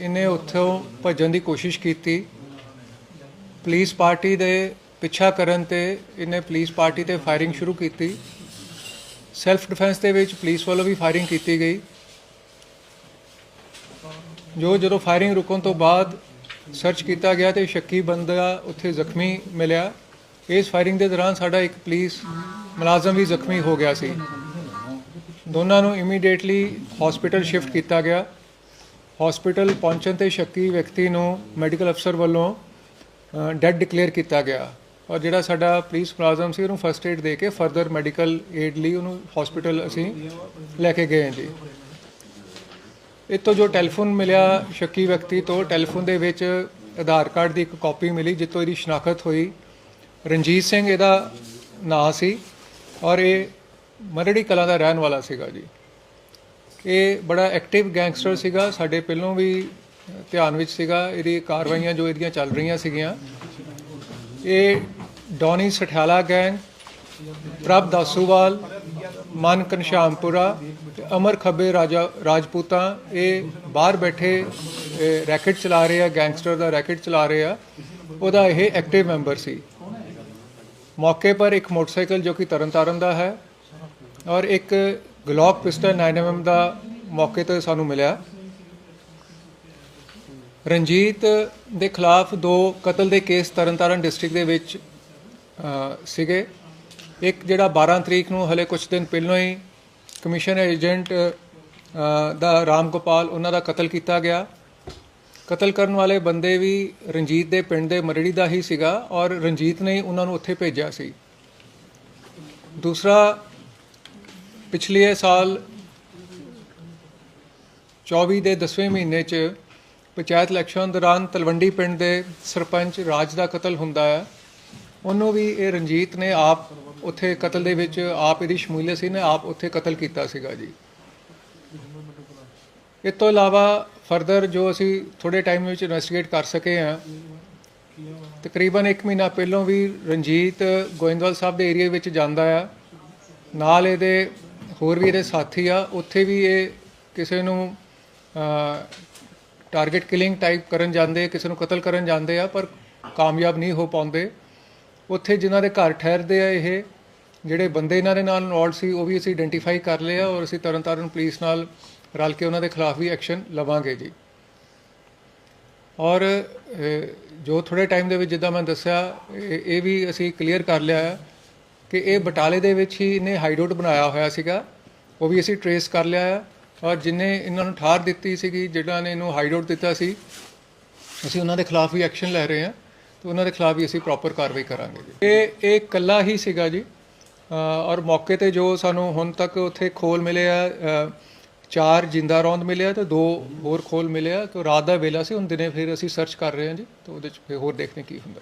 ਇਹਨੇ ਉੱਥੋਂ ਭੱਜਣ ਦੀ ਕੋਸ਼ਿਸ਼ ਕੀਤੀ। ਪੁਲਿਸ ਪਾਰਟੀ ਦੇ ਪਿੱਛਾ ਕਰਨ ਤੇ ਇਹਨੇ ਪੁਲਿਸ ਪਾਰਟੀ ਤੇ ਫਾਇਰਿੰਗ ਸ਼ੁਰੂ ਕੀਤੀ। ਸੈਲਫ ਡਿਫੈਂਸ ਦੇ ਵਿੱਚ ਪੁਲਿਸ ਵੱਲੋਂ ਵੀ ਫਾਇਰਿੰਗ ਕੀਤੀ ਗਈ। ਜੋ ਜਦੋਂ ਫਾਇਰਿੰਗ ਰੁਕਣ ਤੋਂ ਬਾਅਦ ਸਰਚ ਕੀਤਾ ਗਿਆ ਤੇ ਸ਼ੱਕੀ ਬੰਦਾ ਉੱਥੇ ਜ਼ਖਮੀ ਮਿਲਿਆ। ਇਸ ਫਾਇਰਿੰਗ ਦੇ ਦੌਰਾਨ ਸਾਡਾ ਇੱਕ ਪੁਲਿਸ ਮੁਲਾਜ਼ਮ ਵੀ ਜ਼ਖਮੀ ਹੋ ਗਿਆ ਸੀ। ਦੋਨਾਂ ਨੂੰ ਇਮੀਡੀਏਟਲੀ ਹਸਪੀਟਲ ਸ਼ਿਫਟ ਕੀਤਾ ਗਿਆ। ਹਸਪੀਟਲ ਪਹੁੰਚਣ ਤੇ ਸ਼ੱਕੀ ਵਿਅਕਤੀ ਨੂੰ ਮੈਡੀਕਲ ਅਫਸਰ ਵੱਲੋਂ ਡੈੱਡ ਡਿਕਲੇਅਰ ਕੀਤਾ ਗਿਆ। ਔਰ ਜਿਹੜਾ ਸਾਡਾ ਪੁਲਿਸ ਮੁਲਾਜ਼ਮ ਸੀ, ਉਹਨੂੰ ਫਰਸਟ ਏਡ ਦੇ ਕੇ ਫਰਦਰ ਮੈਡੀਕਲ ਏਡ ਲਈ ਉਹਨੂੰ ਹਸਪੀਟਲ ਅਸੀਂ ਲੈ ਕੇ ਗਏ ਜੀ। ਇਹ ਤੋਂ ਜੋ ਟੈਲੀਫੋਨ ਮਿਲਿਆ ਸ਼ੱਕੀ ਵਿਅਕਤੀ ਤੋਂ ਟੈਲੀਫੋਨ ਦੇ ਵਿੱਚ ਆਧਾਰ ਕਾਰਡ ਦੀ ਇੱਕ ਕਾਪੀ ਮਿਲੀ ਜਿੱਤੋਂ ਇਹਦੀ ਸ਼ਨਾਖਤ ਹੋਈ। ਰਣਜੀਤ ਸਿੰਘ ਇਹਦਾ ਨਾਂ ਸੀ ਔਰ ਇਹ ਮਰੜੀ ਕਲਾਂ ਦਾ ਰਹਿਣ ਵਾਲਾ ਸੀਗਾ ਜੀ। ਇਹ ਬੜਾ ਐਕਟਿਵ ਗੈਂਗਸਟਰ ਸੀਗਾ, ਸਾਡੇ ਪਹਿਲੋਂ ਵੀ ਧਿਆਨ ਵਿੱਚ ਸੀਗਾ, ਇਹਦੀ ਕਾਰਵਾਈਆਂ ਜੋ ਇਹਦੀਆਂ ਚੱਲ ਰਹੀਆਂ ਸੀਗੀਆਂ। ਇਹ ਡੌਨੀ ਸਠਿਆਲਾ ਗੈਂਗ ਪ੍ਰਭ ਦਾਸੂਵਾਲ, ਮਨ ਘਨਸ਼ਾਮਪੁਰਾ ਤੇ ਅਮਰ ਖੱਬੇ ਰਾਜਾ ਰਾਜਪੂਤਾਂ, ਇਹ ਬਾਹਰ ਬੈਠੇ ਰੈਕਟ ਚਲਾ ਰਹੇ ਆ ਗੈਂਗਸਟਰ ਦਾ ਰੈਕਟ ਚਲਾ ਰਹੇ ਆ। ਉਹਦਾ ਇਹ ਐਕਟਿਵ ਮੈਂਬਰ ਸੀ। ਮੌਕੇ ਪਰ ਇੱਕ ਮੋਟਰਸਾਈਕਲ ਜੋ ਕਿ ਤਰਨਤਾਰਨ ਦਾ ਹੈ ਔਰ ਇੱਕ ਗਲੋਕ ਪਿਸਟਲ 9mm ਦਾ ਮੌਕੇ ਤੇ ਸਾਨੂੰ ਮਿਲਿਆ। ਰਣਜੀਤ ਦੇ ਖਿਲਾਫ ਦੋ ਕਤਲ ਦੇ ਕੇਸ ਤਰਨਤਾਰਨ ਡਿਸਟ੍ਰਿਕਟ ਦੇ ਵਿੱਚ ਸੀਗੇ। ਇੱਕ ਜਿਹੜਾ 12 ਤਰੀਕ ਨੂੰ ਹਲੇ ਕੁਝ ਦਿਨ ਪਹਿਲਾਂ ਹੀ ਕਮਿਸ਼ਨ ਏਜੰਟ ਦਾ ਰਾਮ ਗੋਪਾਲ ਉਹਨਾਂ ਦਾ ਕਤਲ ਕੀਤਾ ਗਿਆ। ਕਤਲ ਕਰਨ ਵਾਲੇ ਬੰਦੇ ਵੀ ਰਣਜੀਤ ਦੇ ਪਿੰਡ ਦੇ ਮਰੜੀ ਦਾ ਹੀ ਸੀਗਾ ਔਰ ਰਣਜੀਤ ਨੇ ਹੀ ਉਹਨਾਂ ਨੂੰ ਉੱਥੇ ਭੇਜਿਆ ਸੀ। ਦੂਸਰਾ ਪਿਛਲੇ ਸਾਲ 24 ਦੇ 10ਵੇਂ ਮਹੀਨੇ 'ਚ ਪੰਚਾਇਤ ਇਲੈਕਸ਼ਨ ਦੌਰਾਨ ਤਲਵੰਡੀ ਪਿੰਡ ਦੇ ਸਰਪੰਚ ਰਾਜ ਦਾ ਕਤਲ ਹੁੰਦਾ ਹੈ। ਉਹਨੂੰ ਵੀ ਇਹ ਰਣਜੀਤ ਨੇ ਆਪ ਉੱਥੇ ਕਤਲ ਦੇ ਵਿੱਚ ਆਪ ਇਹਦੀ ਸ਼ਮੂਲੀਅਤ ਸੀ ਨੇ ਆਪ ਉੱਥੇ ਕਤਲ ਕੀਤਾ ਸੀਗਾ ਜੀ। ਇਸ ਤੋਂ ਇਲਾਵਾ ਫਰਦਰ ਜੋ ਅਸੀਂ ਥੋੜੇ ਟਾਈਮ ਵਿੱਚ ਇਨਵੈਸਟੀਗੇਟ ਕਰ ਸਕੇ ਹਾਂ, ਤਕਰੀਬਨ 1 ਮਹੀਨਾ ਪਹਿਲਾਂ ਵੀ ਰਣਜੀਤ ਗੋਇੰਦਵਾਲ ਸਾਹਿਬ ਦੇ ਏਰੀਆ ਵਿੱਚ ਜਾਂਦਾ ਆ। ਨਾਲ ਇਹਦੇ ਹੋਰ ਵੀ ਇਹਦੇ ਸਾਥੀ ਆ, ਉੱਥੇ ਵੀ ਇਹ ਕਿਸੇ ਨੂੰ ਟਾਰਗੇਟ ਕਿਲਿੰਗ ਟਾਈਪ ਕਰਨ ਜਾਂਦੇ, ਕਿਸੇ ਨੂੰ ਕਤਲ ਕਰਨ ਜਾਂਦੇ ਆ, ਪਰ ਕਾਮਯਾਬ ਨਹੀਂ ਹੋ ਪਾਉਂਦੇ। ਉੱਥੇ ਜਿਨ੍ਹਾਂ ਦੇ ਘਰ ਠਹਿਰਦੇ ਆ ਇਹ, ਜਿਹੜੇ ਬੰਦੇ ਇਹਨਾਂ ਦੇ ਨਾਲ ਇਨਵੋਲਡ ਸੀ, ਉਹ ਵੀ ਅਸੀਂ ਆਇਡੈਂਟੀਫਾਈ ਕਰ ਲਏ ਆ ਔਰ ਅਸੀਂ ਤਰਨਤਾਰਨ ਪੁਲਿਸ ਨਾਲ ਰਲ ਕੇ ਉਹਨਾਂ ਦੇ ਖਿਲਾਫ ਵੀ ਐਕਸ਼ਨ ਲਵਾਂਗੇ ਜੀ। ਔਰ ਜੋ ਥੋੜੇ ਟਾਈਮ ਦੇ ਵਿੱਚ ਜਿੱਦਾਂ ਮੈਂ ਦੱਸਿਆ, ਇਹ ਇਹ ਵੀ ਅਸੀਂ ਕਲੀਅਰ ਕਰ ਲਿਆ ਹੈ ਕਿ ਇਹ ਬਟਾਲੇ ਦੇ ਵਿੱਚ ਹੀ ਇਹਨੇ ਹਾਈਡੋਟ ਬਣਾਇਆ ਹੋਇਆ ਸੀਗਾ। ਉਹ ਵੀ ਅਸੀਂ ਟਰੇਸ ਕਰ ਲਿਆ ਆ। ਔਰ ਜਿਨੇ ਇਹਨਾਂ ਨੂੰ ਠਾਰ ਦਿੱਤੀ ਸੀਗੀ ਜਿਹੜਾ ਨੇ ਇਹਨੂੰ ਹਾਈਡਆਊਟ ਦਿੱਤਾ ਸੀ, ਅਸੀਂ ਉਹਨਾਂ ਦੇ ਖਿਲਾਫ ਵੀ ਐਕਸ਼ਨ ਲੈ ਰਹੇ ਹਾਂ। ਤੇ ਉਹਨਾਂ ਦੇ ਖਿਲਾਫ ਵੀ ਅਸੀਂ ਪ੍ਰੋਪਰ ਕਾਰਵਾਈ ਕਰਾਂਗੇ ਜੀ। ਇਹ ਇਹ ਇਕੱਲਾ ਹੀ ਸੀਗਾ ਜੀ। ਔਰ ਮੌਕੇ ਤੇ ਜੋ ਸਾਨੂੰ ਹੁਣ ਤੱਕ ਉੱਥੇ ਖੋਲ ਮਿਲੇ ਆ ਚਾਰ ਜਿੰਦਾ ਰੌਂਦ ਮਿਲੇ ਆ ਤੇ ਦੋ ਹੋਰ ਖੋਲ ਮਿਲੇ ਆ ਤੇ ਰਾਤ ਦਾ ਵੇਲਾ ਸੀ, ਹੁਣ ਦਿਨੇ ਫਿਰ ਅਸੀਂ ਸਰਚ ਕਰ ਰਹੇ ਹਾਂ ਜੀ। ਤੇ ਉਹਦੇ ਚ ਫਿਰ ਹੋਰ ਦੇਖਦੇ ਕੀ ਹੁੰਦਾ।